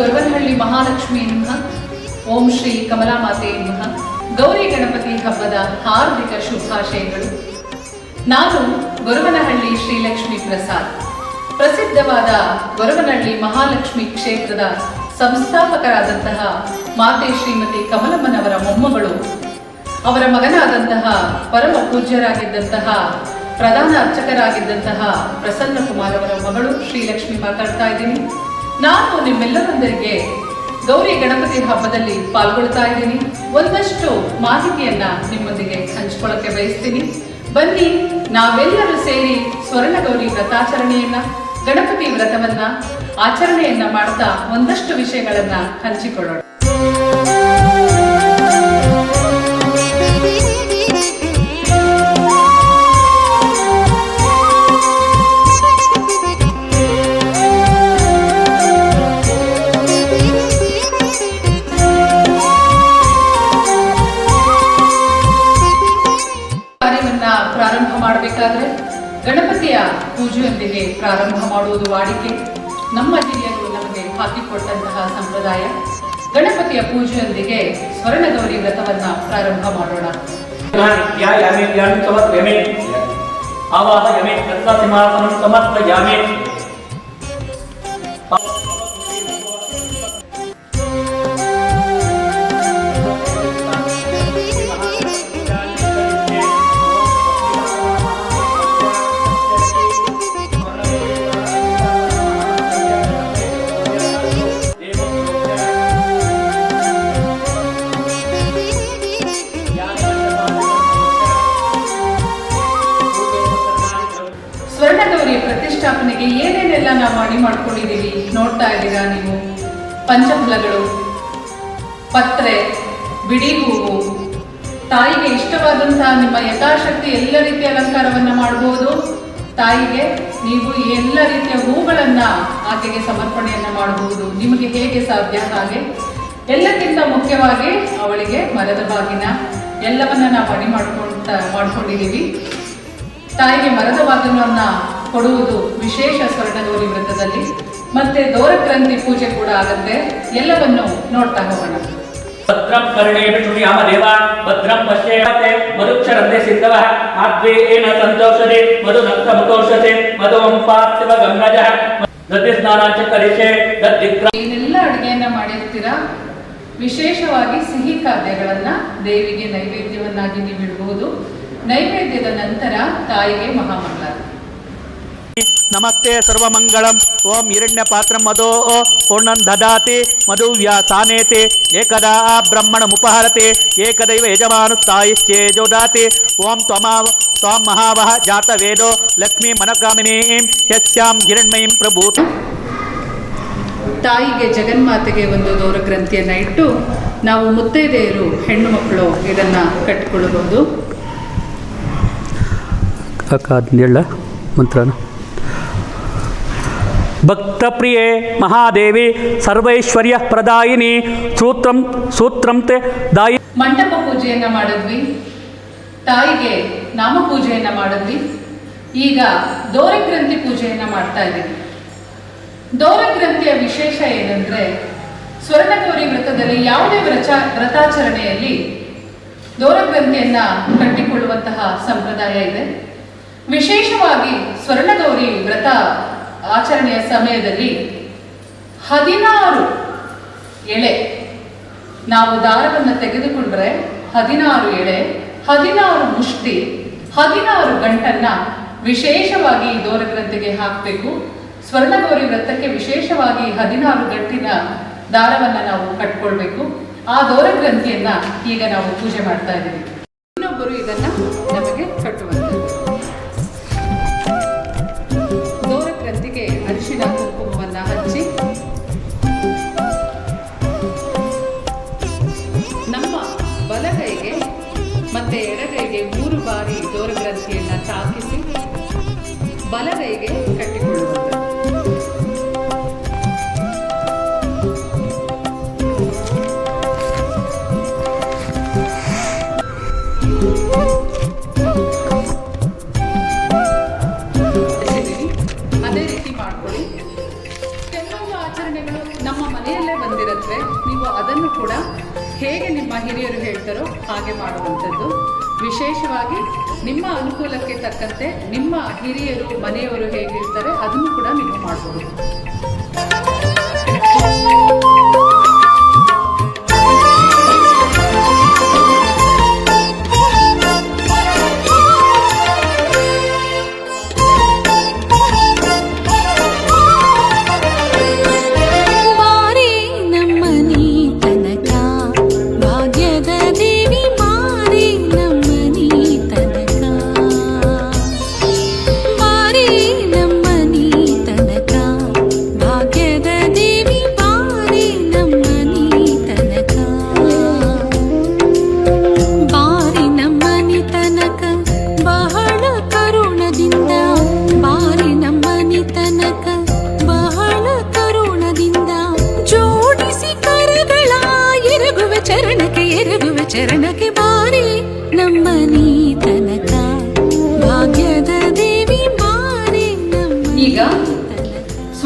ಗೊರವನಹಳ್ಳಿ ಮಹಾಲಕ್ಷ್ಮಿ ನಮಃ. ಓಂ ಶ್ರೀ ಕಮಲಾಮಾತೆ ನಮಃ. ಗೌರಿ ಗಣಪತಿ ಹಬ್ಬದ ಹಾರ್ದಿಕ ಶುಭಾಶಯಗಳು. ನಾನು ಗೊರವನಹಳ್ಳಿ ಶ್ರೀಲಕ್ಷ್ಮಿ ಪ್ರಸಾದ್. ಪ್ರಸಿದ್ಧವಾದ ಗೊರವನಹಳ್ಳಿ ಮಹಾಲಕ್ಷ್ಮಿ ಕ್ಷೇತ್ರದ ಸಂಸ್ಥಾಪಕರಾದಂತಹ ಮಾತೆ ಶ್ರೀಮತಿ ಕಮಲಮ್ಮನವರ ಮೊಮ್ಮಗಳು, ಅವರ ಮಗನಾದಂತಹ ಪರಮ ಪೂಜ್ಯರಾಗಿದ್ದಂತಹ ಪ್ರಧಾನ ಅರ್ಚಕರಾಗಿದ್ದಂತಹ ಪ್ರಸನ್ನ ಕುಮಾರ್ ಅವರ ಮಗಳು ಶ್ರೀಲಕ್ಷ್ಮಿ ಮಾತಾಡ್ತಾ ಇದ್ದೀನಿ. ನಾನು ನಿಮ್ಮೆಲ್ಲರೊಂದಿಗೆ ಗೌರಿ ಗಣಪತಿ ಹಬ್ಬದಲ್ಲಿ ಪಾಲ್ಗೊಳ್ತಾ ಇದ್ದೀನಿ. ಒಂದಷ್ಟು ಮಾಹಿತಿಯನ್ನ ನಿಮ್ಮೊಂದಿಗೆ ಹಂಚ್ಕೊಳ್ಳಕ್ಕೆ ಬಯಸ್ತೀನಿ. ಬನ್ನಿ, ನಾವೆಲ್ಲರೂ ಸೇರಿ ಸ್ವರ್ಣ ಗೌರಿ ವ್ರತಾಚರಣೆಯನ್ನ, ಗಣಪತಿ ವ್ರತವನ್ನ, ಆಚರಣೆಯನ್ನ ಮಾಡ್ತಾ ಒಂದಷ್ಟು ವಿಷಯಗಳನ್ನ ಹಂಚಿಕೊಳ್ಳೋಣ. ಜೊತೆಗೆ ಪ್ರಾರಂಭ ಮಾಡುವುದು ವಾಡಿಕೆ. ನಮ್ಮ ಹಿರಿಯರು ನಮಗೆ ಹಾಕಿಕೊಟ್ಟಂತಹ ಸಂಪ್ರದಾಯ. ಗಣಪತಿಯ ಪೂಜೆಯೊಂದಿಗೆ ಸ್ವರ್ಣಗೌರಿ ವ್ರತವನ್ನ ಪ್ರಾರಂಭ ಮಾಡೋಣ. ಆವಾಹ ಯಮೇ ಸಮರ್ಪಯಾಮೇ ಪ್ರತಿಷ್ಠಾಪನೆಗೆ ಏನೇನೆಲ್ಲ ನಾವು ಮಾಡಿ ಮಾಡ್ಕೊಂಡಿದ್ದೀವಿ ನೋಡ್ತಾ ಇದ್ದೀರಾ ನೀವು? ಪಂಚಫಲಗಳು, ಪತ್ರೆ ಬಿಡಿ ಹೂವು. ತಾಯಿಗೆ ಇಷ್ಟವಾದಂತಹ ನಿಮ್ಮ ಯಥಾಶಕ್ತಿ ಎಲ್ಲ ರೀತಿಯ ಅಲಂಕಾರವನ್ನ ಮಾಡಬಹುದು ತಾಯಿಗೆ ನೀವು ಎಲ್ಲ ರೀತಿಯ ಹೂಗಳನ್ನ ಆಕೆಗೆ ಸಮರ್ಪಣೆಯನ್ನ ಮಾಡಬಹುದು ನಿಮಗೆ ಹೇಗೆ ಸಾಧ್ಯ ಹಾಗೆ? ಎಲ್ಲಕ್ಕಿಂತ ಮುಖ್ಯವಾಗಿ ಅವಳಿಗೆ ಮರದ ಬಾಗಿನ. ಎಲ್ಲವನ್ನ ನಾವು ಮಾಡಿ ಮಾಡ್ಕೊಂತ, ಮಾಡ್ಕೊಂಡಿದ್ದೀವಿ. ತಾಯಿಗೆ ಮರದ ಬಾಗಿಲನ್ನ ಕೊಡುವುದು ವಿಶೇಷ ಸ್ವರ್ಣಗೌರಿ ವೃತ್ತದಲ್ಲಿ. ಮತ್ತೆ ದೋರಕ್ರಾಂತಿ ಪೂಜೆ ಕೂಡ ಆಗುತ್ತೆ. ಎಲ್ಲವನ್ನು ನೋಡ್ತಾ ಹೋಗೋಣ. ಭದ್ರಂ ಕರ್ಣೇಣ ಶೃಣಿಯಾಮ ದೇವಾ ಭದ್ರಂ ಪಶ್ಯೇಮತೆ ಮರುಕ್ಷರಂತೆ ಸಿದ್ಧವಃ ಆದ್ವೇಯೇನ ಸಂತೋಷತೆ ಮಧು ನಕ್ತ ಮುಖೋಷತೆ ಮಧು ವಂಪಾತ್ವ ಗಂಗಜ. ದತ್ತಿ ಸ್ನಾನಾಂಚ ಕರಿಷೆ ದತ್ತಿಕ್ರ ಏನೆಲ್ಲ ಅಡುಗೆಯನ್ನ ಮಾಡಿರ್ತೀರಾ? ವಿಶೇಷವಾಗಿ ಸಿಹಿ ಖಾದ್ಯಗಳನ್ನ ದೇವಿಗೆ ನೈವೇದ್ಯವನ್ನಾಗಿ ನೀವು ನೀವಿಡಬಹುದು ನೈವೇದ್ಯದ ನಂತರ ತಾಯಿಗೆ ಮಹಾಮಂಗಳಾರತಿ ನಮಸ್ತೆ ಸರ್ವಮಂಗಳಂ. ಓಂ ಹಿರಣ್ಯ ಪಾತ್ರ ಮಧೋ ಪೂರ್ಣಂ ದದಾತಿ. ಮಧುವ್ಯಾಸಾನೇತೆ ಏಕದಾ ಬ್ರಹ್ಮಣಮುಪಹರತೆ ಏಕದೈವ ಯಜಮಾನುತ್ತಾಯಿಶ್ಚೇಜೋದಾತಿ ಓಂ ತ್ವಮಾ ತ್ವಾಂ ಮಹಾವಹ ಜಾತವೇದೋ ಲಕ್ಷ್ಮೀ ಮನಕಾಮಿನೀಂ ಯಸ್ಯಾಂ ಹಿರಣ್ಮಯೀಂ ಪ್ರಭೂತ ತಾಯಿಗೆ ಜಗನ್ಮಾತೆಗೆ ಒಂದು ದೌರ ಗ್ರಂಥಿಯನ್ನು ಇಟ್ಟು ನಾವು ಮುತ್ತೈದೆಯರು ಹೆಣ್ಣು ಮಕ್ಕಳು ಇದನ್ನ ಕಟ್ಟಿಕೊಳ್ಳಬಹುದು. ಹೇಳ ಮಂತ್ರನ. ಭಕ್ತಪ್ರಿಯೆ ಮಹಾದೇವಿ ಸರ್ವೈಶ್ವರ್ಯ ಪ್ರದಾಯಿನಿ ಸೂತ್ರಂ ಸೂತ್ರಂತೆ ಮಂಟಪ ಪೂಜೆಯನ್ನ ಮಾಡಿದ್ವಿ. ತಾಯಿಗೆ ನಾಮ ಪೂಜೆಯನ್ನ ಮಾಡಿದ್ವಿ. ಈಗ ದೋರಗ್ರಂಥಿ ಪೂಜೆಯನ್ನ ಮಾಡ್ತಾ ಇದ್ದೀವಿ. ದೋರಗ್ರಂಥಿಯ ವಿಶೇಷ ಏನಂದರೆ ಸ್ವರ್ಣಗೌರಿ ವ್ರತದಲ್ಲಿ ಯಾವುದೇ ವ್ರಚ ವ್ರತಾಚರಣೆಯಲ್ಲಿ ದೋರಗ್ರಂಥಿಯನ್ನು ಕಟ್ಟಿಕೊಳ್ಳುವಂತಹ ಸಂಪ್ರದಾಯ ಇದೆ. ವಿಶೇಷವಾಗಿ ಸ್ವರ್ಣಗೌರಿ ವ್ರತ ಆಚರಣೆಯ ಸಮಯದಲ್ಲಿ ಹದಿನಾರು ಎಳೆ, ನಾವು ದಾರವನ್ನು ತೆಗೆದುಕೊಂಡ್ರೆ ಹದಿನಾರು ಎಳೆ, ಹದಿನಾರು ಮುಷ್ಟಿ, ಹದಿನಾರು ಗಂಟನ್ನ ವಿಶೇಷವಾಗಿ ಈ ದೋರಗ್ರಂಥಿಗೆ ಹಾಕಬೇಕು. ಸ್ವರ್ಣಗೌರಿ ವ್ರತಕ್ಕೆ ವಿಶೇಷವಾಗಿ ಹದಿನಾರು ಗಂಟಿನ ದಾರವನ್ನ ನಾವು ಕಟ್ಕೊಳ್ಬೇಕು. ಆ ದೋರಗ್ರಂಥಿಯನ್ನ ಈಗ ನಾವು ಪೂಜೆ ಮಾಡ್ತಾ ಇದ್ದೀವಿ. ಇನ್ನೊಬ್ಬರು ಇದನ್ನ ಬಲಗೈಗೆ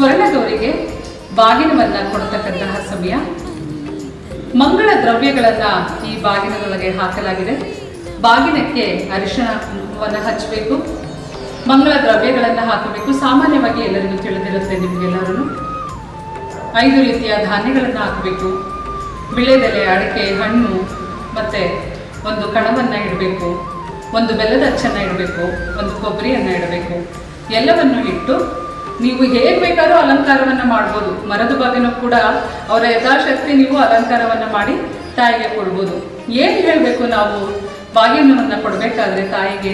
ತನಕ ಸ್ವರ್ಣಗೌರಿಗೆ ಬಾಗಿನವನ್ನ ಕೊಡತಕ್ಕಂತಹ ಸಮಯ. ಮಂಗಳ ದ್ರವ್ಯಗಳನ್ನ ಈ ಬಾಗಿನದೊಳಗೆ ಹಾಕಲಾಗಿದೆ. ಬಾಗಿನಕ್ಕೆ ಅರಿಶಿಣವನ್ನು ಹಚ್ಚಬೇಕು. ಮಂಗಳ ದ್ರವ್ಯಗಳನ್ನ ಹಾಕಬೇಕು. ಸಾಮಾನ್ಯವಾಗಿ ಎಲ್ಲರಿಗೂ ತಿಳಿದಿರುತ್ತೆ ನಿಮಗೆಲ್ಲರೂ ಐದು ರೀತಿಯ ಧಾನ್ಯಗಳನ್ನು ಹಾಕಬೇಕು. ಬಿಳೆದೆಲೆ, ಅಡಿಕೆ, ಹಣ್ಣು ಮತ್ತೆ ಒಂದು ಕಣವನ್ನು ಇಡಬೇಕು. ಒಂದು ಬೆಲ್ಲದ ಅಚ್ಚನ್ನು ಇಡಬೇಕು. ಒಂದು ಕೊಬ್ಬರಿಯನ್ನ ಇಡಬೇಕು. ಎಲ್ಲವನ್ನು ಇಟ್ಟು ನೀವು ಹೇಗೆ ಬೇಕಾದ್ರೂ ಅಲಂಕಾರವನ್ನು ಮಾಡ್ಬೋದು. ಮರದ ಬಗೆನೂ ಕೂಡ ಅವರ ಯಥಾಶಕ್ತಿ ನೀವು ಅಲಂಕಾರವನ್ನು ಮಾಡಿ ತಾಯಿಗೆ ಕೊಡ್ಬೋದು. ಏನು ಹೇಳಬೇಕು ನಾವು? ಬಾಗಿನವನ್ನು ಕೊಡಬೇಕಾದ್ರೆ ತಾಯಿಗೆ,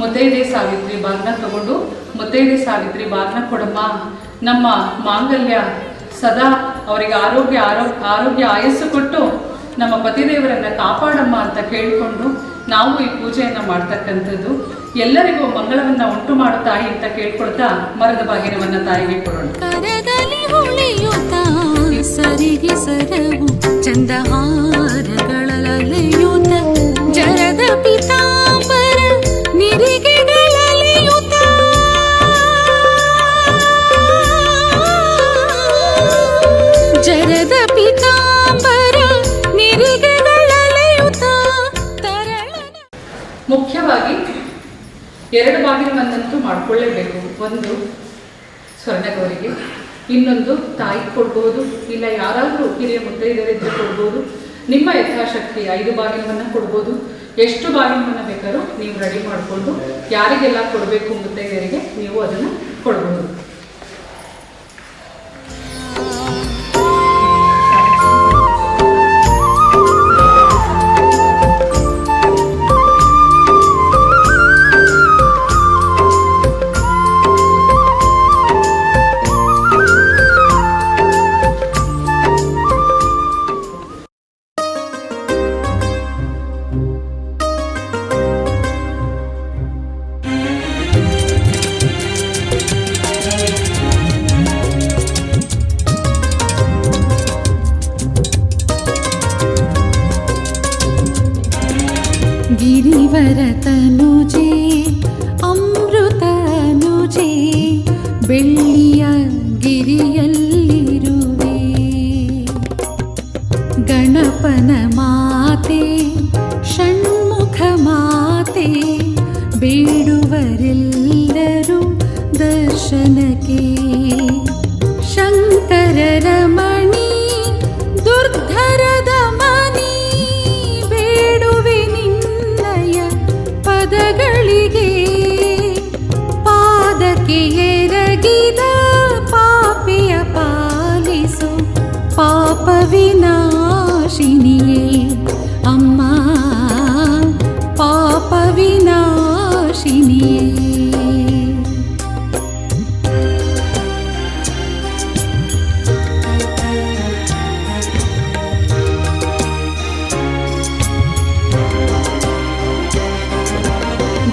ಮುತ್ತೈದೆ ಸಾವಿತ್ರಿ, ಬಾಗ್ನ ತಗೊಂಡು ಮುತ್ತೈದೆ ಸಾವಿತ್ರಿ, ಬಾಗ್ನ ಕೊಡಮ್ಮ. ನಮ್ಮ ಮಾಂಗಲ್ಯ ಸದಾ ಅವರಿಗೆ ಆರೋಗ್ಯ ಆರೋಗ್ಯ ಆರೋಗ್ಯ ಆಯಸ್ಸು ಕೊಟ್ಟು ನಮ್ಮ ಪತಿದೇವರನ್ನ ಕಾಪಾಡಮ್ಮ ಅಂತ ಕೇಳಿಕೊಂಡು ನಾವು ಈ ಪೂಜೆಯನ್ನು ಮಾಡ್ತಕ್ಕಂಥದ್ದು ಎಲ್ಲರಿಗೂ ಮಂಗಳವನ್ನ ಉಂಟು ಮಾಡು ತಾಯಿ ಅಂತ ಕೇಳ್ಕೊಳ್ತಾ ಮರದ ಬಾಗಿನವನ್ನ ತಾಯಿಗೆ ಕೊಡೋಣ. ಸರಿಗೆ ಜರದ ಜರದ ಪಿತಾಂಬರ ಮುಖ್ಯವಾಗಿ ಎರಡು ಬಾಗಿನವನ್ನಂತೂ ಮಾಡ್ಕೊಳ್ಳೇಬೇಕು. ಒಂದು ಸ್ವರ್ಣಗೌರಿಗೆ ಇನ್ನೊಂದು ತಾಯಿ ಕೊಡ್ಬೋದು, ಇಲ್ಲ ಯಾರಾದರೂ ಹಿರಿಯ ಮುತ್ತೈದರಿದ್ದರೆ ಕೊಡ್ಬೋದು. ನಿಮ್ಮ ಯಥಾಶಕ್ತಿ ಐದು ಬಾಗಿಲವನ್ನು ಕೊಡ್ಬೋದು. ಎಷ್ಟು ಬಾಗಿಲವನ್ನು ಬೇಕಾದ್ರೂ ನೀವು ರೆಡಿ ಮಾಡಿಕೊಂಡು, ಯಾರಿಗೆಲ್ಲ ಕೊಡಬೇಕು ಮುತ್ತೈದರಿಗೆ ನೀವು ಅದನ್ನು ಕೊಡ್ಬೋದು.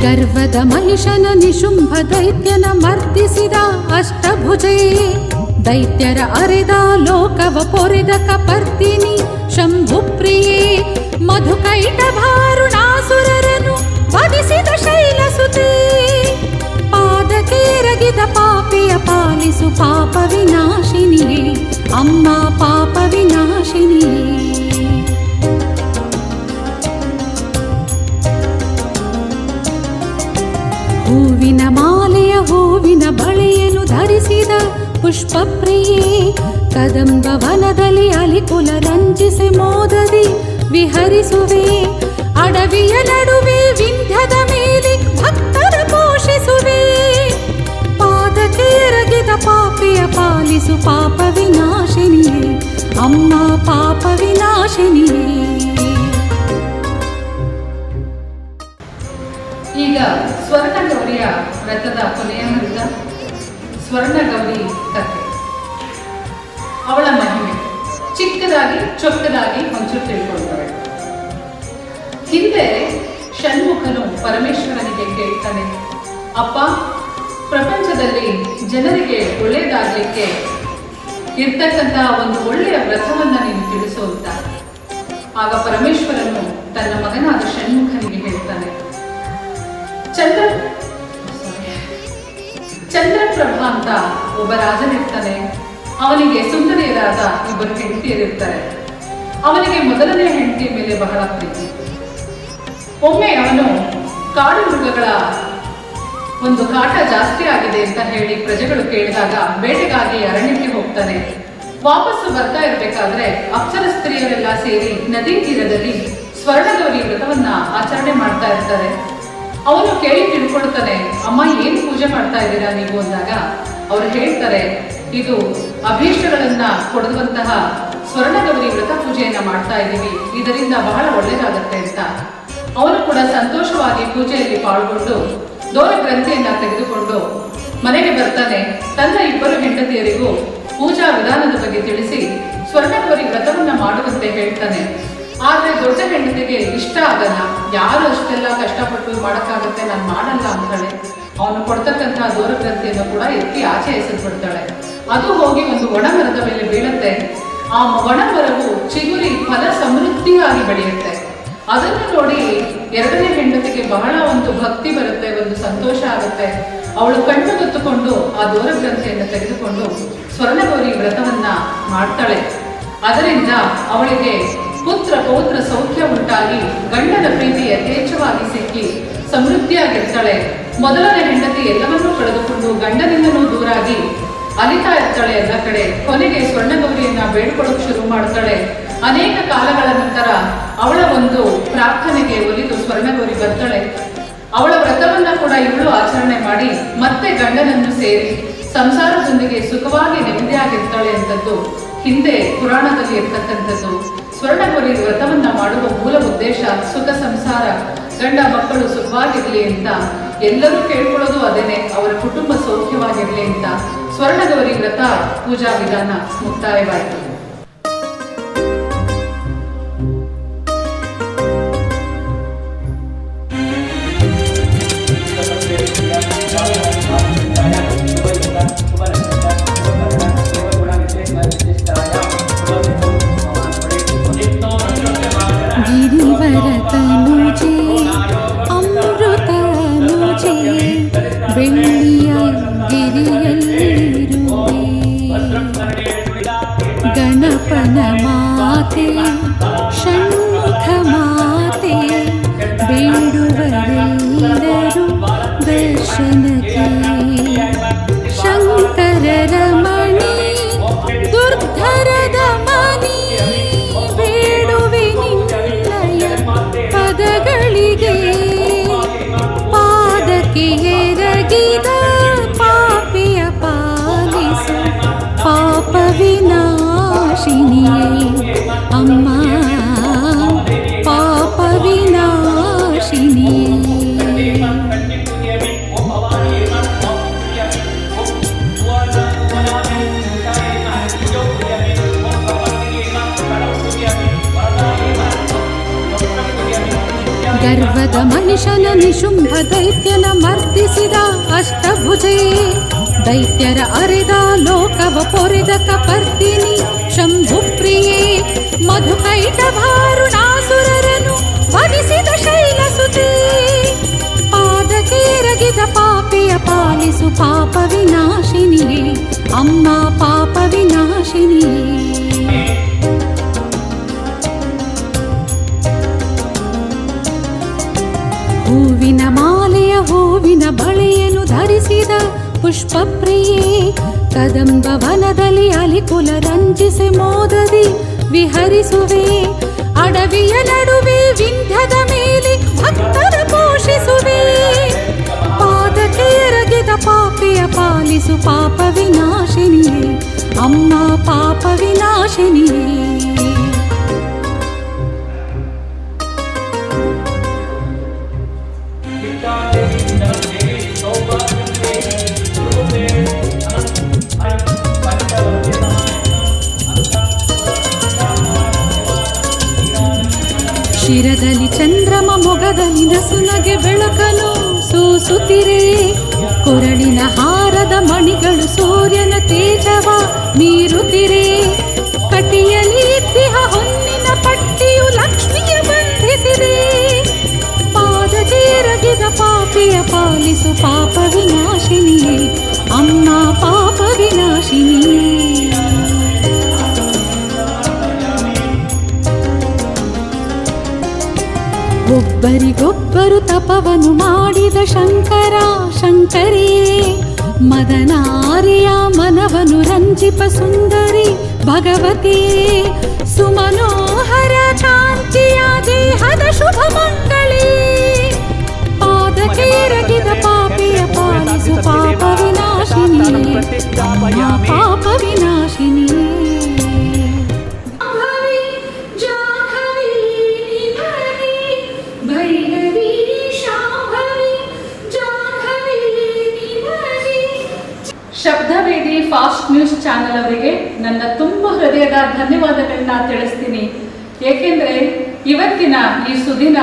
ಗರ್ವದ ಮಹಿಷನ ನಿಶುಂಭ ದೈತ್ಯನ ಮರ್ದಿಸಿದ ಅಷ್ಟಭುಜೇ. ದೈತ್ಯರ ಅರೆದ ಲೋಕವ ಪೊರೆದ ಕಪರ್ತಿನಿ ಶಂಭು ಪ್ರಿಯೇ. ಮಧುಕೈಟ ಭಾರುಣಾಸುರರನು ವಧಿಸಿದ ಶೈಲಸುತೆ ಪಾದ ಪಾದಕೇರಗಿದ ಪಾಪಿಯ ಪಾಲಿಸು ಪಾಪ ವಿನಾಶಿನಿಯೇ. ಅಮ್ಮ ಪಾಪ ವಿನಾಶಿನಿಯೇ ಪುಷ್ಪ ಪ್ರಿಯೆ ಕದಂಬ ವನದಲ್ಲಿ ಅಲಿಕುಲ ರಂಜಿಸಿ ಮೋದದಿ ವಿಹರಿಸುವೆ. ಅಡವಿಯ ನಡುವೆ ವಿಂಧ್ಯದ ಮೇಲೆ ಭಕ್ತರ ಪೋಷಿಸುವೆ. ಪಾದಕ್ಕೆ ಎರಗಿದ ಪಾಪಿಯ ಪಾಲಿಸು ಪಾಪ ವಿನಾಶಿನಿಯೇ, ಅಮ್ಮ ಪಾಪ ವಿನಾಶಿನಿಯೇ. ಈಗ ಸ್ವರ್ಣಗೌರಿಯ ವ್ರತದ ಕೊನೆಯ ಹಂತ. ಸ್ವರ್ಣಗೌರಿ ಕಥೆ. ಅವಳ ಮಹಿಮೆ. ಚಿಕ್ಕದಾಗಿ, ಚೊಕ್ಕದಾಗಿ ಒಂಚೂರು ತಿಳ್ಕೊಳ್ತಾರೆ ಹಿಂದೆ ಷಣ್ಮುಖನು ಪರಮೇಶ್ವರನಿಗೆ ಕೇಳ್ತಾನೆ, ಅಪ್ಪ, ಪ್ರಪಂಚದಲ್ಲಿ ಜನರಿಗೆ ಒಳ್ಳೆಯದಾಗಲಿಕ್ಕೆ ಇರ್ತಕ್ಕಂತಹ ಒಂದು ಒಳ್ಳೆಯ ವ್ರತವನ್ನ ನೀನು ತಿಳಿಸು ಅಂತ. ಆಗ ಪರಮೇಶ್ವರನು ತನ್ನ ಮಗನಾದ ಷಣ್ಮುಖನಿಗೆ ಹೇಳ್ತಾನೆ ಚಂದ್ರ ಚಂದ್ರಪ್ರಭಾ ಅಂತ ಒಬ್ಬ ರಾಜನಿರ್ತಾನೆ ಅವನಿಗೆ ಸುಂದರಿಯರಾದ ಇಬ್ಬರು ಹೆಂಡತಿಯರಿರ್ತಾರೆ ಅವನಿಗೆ ಮೊದಲನೇ ಹೆಂಡತಿಯ ಮೇಲೆ ಬಹಳ ಪ್ರೀತಿ. ಒಮ್ಮೆ ಅವನು ಕಾಡು ಮೃಗಗಳ ಒಂದು ಕಾಟ ಜಾಸ್ತಿ ಆಗಿದೆ ಅಂತ ಹೇಳಿ ಪ್ರಜೆಗಳು ಕೇಳಿದಾಗ ಬೇಟೆಗಾಗಿ ಅರಣ್ಯಕ್ಕೆ ಹೋಗ್ತಾನೆ. ವಾಪಸ್ಸು ಬರ್ತಾ ಇರಬೇಕಾದ್ರೆ ಅಕ್ಷರ ಸ್ತ್ರೀಯರೆಲ್ಲ ಸೇರಿ ನದಿ ತೀರದಲ್ಲಿ ಸ್ವರ್ಣಗೌರಿ ವ್ರತವನ್ನ ಆಚರಣೆ ಮಾಡ್ತಾ ಇರ್ತಾರೆ. ಅವನು ಕೇಳಿ ತಿಳ್ಕೊಳ್ತಾನೆ, ಅಮ್ಮ, ಏನು ಪೂಜೆ ಮಾಡ್ತಾ ಇದ್ದೀರಾ ನೀವು? ಅಂದಾಗ ಅವ್ರು ಹೇಳ್ತಾರೆ, ಇದು ಅಭೀಷ್ಟಗಳನ್ನ ಕೊಡುವಂತಹ ಸ್ವರ್ಣಗೌರಿ ವ್ರತ ಪೂಜೆಯನ್ನ ಮಾಡ್ತಾ ಇದ್ದೀವಿ. ಇದರಿಂದ ಬಹಳ ಒಳ್ಳೇದಾಗತ್ತೆ ಅಂತ. ಅವನು ಕೂಡ ಸಂತೋಷವಾಗಿ ಪೂಜೆಯಲ್ಲಿ ಪಾಲ್ಗೊಂಡು ದೋರ ಗ್ರಂಥಿಯನ್ನ ತೆಗೆದುಕೊಂಡು ಮನೆಗೆ ಬರ್ತಾನೆ. ತನ್ನ ಇಬ್ಬರು ಹೆಂಡತಿಯರಿಗೂ ಪೂಜಾ ವಿಧಾನದ ಬಗ್ಗೆ ತಿಳಿಸಿ ಸ್ವರ್ಣಗೌರಿ ವ್ರತವನ್ನ ಮಾಡುವಂತೆ ಹೇಳ್ತಾನೆ. ಆದ್ರೆ ದೊಡ್ಡ ಹೆಂಡತಿಗೆ ಇಷ್ಟ ಆಗಲ್ಲ ಯಾರು ಅಷ್ಟೆಲ್ಲ ಕಷ್ಟಪಟ್ಟು ಮಾಡಕ್ಕಾಗತ್ತೆ? ನಾನು ಮಾಡಲ್ಲ ಅಂತಾಳೆ. ಅವನು ಕೊಡ್ತಕ್ಕಂತಹ ದೂರಗ್ರಂಥಿಯನ್ನು ಕೂಡ ಎತ್ತಿ ಆಚೆ ಎಸೆದ್ಬಿಡ್ತಾಳೆ. ಅದು ಹೋಗಿ ಒಂದು ಒಣ ಮರದ ಮೇಲೆ ಬೀಳುತ್ತೆ. ಆ ಒಣ ಮರವು ಚಿಗುರಿ ಫಲ ಸಮೃದ್ಧಿಯಾಗಿ ಬೆಳೆಯುತ್ತೆ. ಅದನ್ನು ನೋಡಿ ಎರಡನೇ ಹೆಂಡತಿಗೆ ಬಹಳ ಒಂದು ಭಕ್ತಿ ಬರುತ್ತೆ, ಒಂದು ಸಂತೋಷ ಆಗುತ್ತೆ. ಅವಳು ಕಣ್ಣು ಗೊತ್ತುಕೊಂಡು ಆ ದೂರ ಗ್ರಂಥಿಯನ್ನು ತೆಗೆದುಕೊಂಡು ಸ್ವರ್ಣಗೌರಿ ವ್ರತವನ್ನ ಮಾಡ್ತಾಳೆ. ಅದರಿಂದ ಅವಳಿಗೆ ಪುತ್ರ ಪೌತ್ರ ಸೌಖ್ಯ ಉಂಟಾಗಿ ಗಂಡನ ಪ್ರೀತಿ ಯಥೇಚ್ಛವಾಗಿ ಸಿಕ್ಕಿ ಸಮೃದ್ಧಿಯಾಗಿರ್ತಾಳೆ. ಮೊದಲನೇ ಹೆಂಡತಿ ಎಲ್ಲವನ್ನೂ ಕಳೆದುಕೊಂಡು ಗಂಡನಿಂದನೂ ದೂರಾಗಿ ಅಲಿತಾ ಇರ್ತಾಳೆ ಎಲ್ಲ ಕಡೆ ಕೊನೆಗೆ ಸ್ವರ್ಣಗೌರಿಯನ್ನ ಬೇಡ್ಕೊಳ್ಳೋಕೆ ಶುರು ಮಾಡ್ತಾಳೆ. ಅನೇಕ ಕಾಲಗಳ ನಂತರ ಅವಳ ಒಂದು ಪ್ರಾರ್ಥನೆಗೆ ಒಲಿದು ಸ್ವರ್ಣಗೌರಿ ಬರ್ತಾಳೆ. ಅವಳ ವ್ರತವನ್ನ ಕೂಡ ಇವಳು ಆಚರಣೆ ಮಾಡಿ ಮತ್ತೆ ಗಂಡನನ್ನು ಸೇರಿ ಸಂಸಾರದೊಂದಿಗೆ ಸುಖವಾಗಿ ನೆಮ್ಮದಿಯಾಗಿರ್ತಾಳೆ ಅಂತದ್ದು ಹಿಂದೆ ಪುರಾಣದಲ್ಲಿ ಇರ್ತಕ್ಕಂಥದ್ದು. ಸ್ವರ್ಣಗೌರಿ ವ್ರತವನ್ನ ಮಾಡುವ ಮೂಲ ಉದ್ದೇಶ ಸುಖ ಸಂಸಾರ. ಗಂಡ ಮಕ್ಕಳು ಸುಖವಾಗಿರಲಿ ಅಂತ ಎಲ್ಲರೂ ಕೇಳ್ಕೊಳ್ಳೋದು ಅದೇನೆ, ಅವರ ಕುಟುಂಬ ಸೌಖ್ಯವಾಗಿರಲಿ ಅಂತ. ಸ್ವರ್ಣಗೌರಿ ವ್ರತ ಪೂಜಾ ವಿಧಾನ ಮುಕ್ತಾಯವಾಯಿತು. ಗರ್ವದ ಮನುಷ್ಯನ ನಿಶುಂಭ ದೈತ್ಯನ ಮರ್ತಿಸಿದ ಅಷ್ಟಭುಜೇ. ದೈತ್ಯರ ಅರೆದ ಲೋಕವ ಪೊರೆದ ಕಪರ್ತಿನಿ ಶಂಭು ಪ್ರಿಯೇ. ಮಧುಕೈಟ ಭಾರುಣಾಸುರರನು ವಧಿಸಿದ ಶೈಲಸುತೆ ಪಾದಕೇರಗಿದ ಪಾಪಿ ಪಾಪಿಯ ಪಾಲಿಸು ಪಾಪ ವಿನಾಶಿನಿಯೇ. ಅಮ್ಮ ಪಾಪ ವಿನಾಶಿನಿಯೇ. ಹೂವಿನ ಬಳೆಯನ್ನು ಧರಿಸಿದ ಪುಷ್ಪ ಪ್ರಿಯೆ ಕದಂಬ ವನದಲ್ಲಿ ಅಲಿಕುಲ ರಂಜಿಸಿ ಮೋದದಿ ವಿಹರಿಸುವೆ. ಅಡವಿಯ ನಡುವೆ ವಿಂಧ್ಯದ ಮೇಲೆ ಭಕ್ತರ ಪೋಷಿಸುವೆ. ಪಾದಕ್ಕೆ ಎರಗಿದ ಪಾಪಿಯ ಪಾಲಿಸು ಪಾಪ ವಿನಾಶಿನಿಯೇ, ಅಮ್ಮ ಪಾಪ ವಿನಾಶಿನಿಯೇ. ಶಿರದಲ್ಲಿ ಚಂದ್ರಮ ಮೊಗದಲ್ಲಿ ನಸುನಗೆ ಬೆಳಕನು ಸೂಸುತ್ತಿರೆ ಕೊರಳಿನ ಹಾರದ ಮಣಿಗಳು ಸೂರ್ಯನ ತೇಜವ ಮೀರುತ್ತಿರೆ ಕಟಿಯಲ್ಲಿ ಇದ್ದಿಹ ಹೊನ್ನಿನ ಪಟ್ಟಿಯು ಲಕ್ಷ್ಮಿಯ ಬಂಧಿಸಿದೆ. ಪಾದ ಜೀರಗಿದ ಪಾಪಿಯ ಪಾಲಿಸು ಪಾಪ ವಿನಾಶಿನಿಯೇ ಒಬ್ಬರಿಗೊಬ್ಬರು ತಪವನು ಮಾಡಿದ ಶಂಕರ ಶಂಕರಿಯೇ ಮದನಾರಿಯ ಮನವನು ರಂಜಿಪ ಸುಂದರಿ ಭಗವತಿಯೇ ಸುಮನೋಹರ ಕಾಂಚಿಯ ದೇಹದ ಶುಭ ಮಂಗಳೇ ಪಾದಕ್ಕೆ ಎರಗಿದ ಪಾಪಿಯ ಪಾಲಿಸು ಪಾಪ ವಿನಾಶಿನಿಯೇ ಚಾನೆಲ್ ಅವರಿಗೆ ನನ್ನ ತುಂಬ ಹೃದಯದ ಧನ್ಯವಾದಗಳನ್ನ ತಿಳಿಸ್ತೀನಿ. ಏಕೆಂದರೆ ಇವತ್ತಿನ ಈ ಸುದಿನ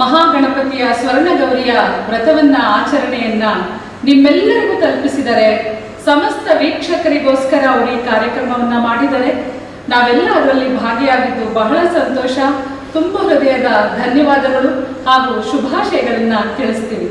ಮಹಾಗಣಪತಿಯ ಸ್ವರ್ಣಗೌರಿಯ ವ್ರತವನ್ನ, ಆಚರಣೆಯನ್ನ ನಿಮ್ಮೆಲ್ಲರಿಗೂ ತಲುಪಿಸಿದರೆ ಸಮಸ್ತ ವೀಕ್ಷಕರಿಗೋಸ್ಕರ ಅವರು ಈ ಕಾರ್ಯಕ್ರಮವನ್ನ ಮಾಡಿದರೆ ನಾವೆಲ್ಲ ಅದರಲ್ಲಿ ಭಾಗಿಯಾಗಿದ್ದು ಬಹಳ ಸಂತೋಷ, ತುಂಬ ಹೃದಯದ ಧನ್ಯವಾದಗಳು ಹಾಗೂ ಶುಭಾಶಯಗಳನ್ನ ತಿಳಿಸ್ತೀವಿ.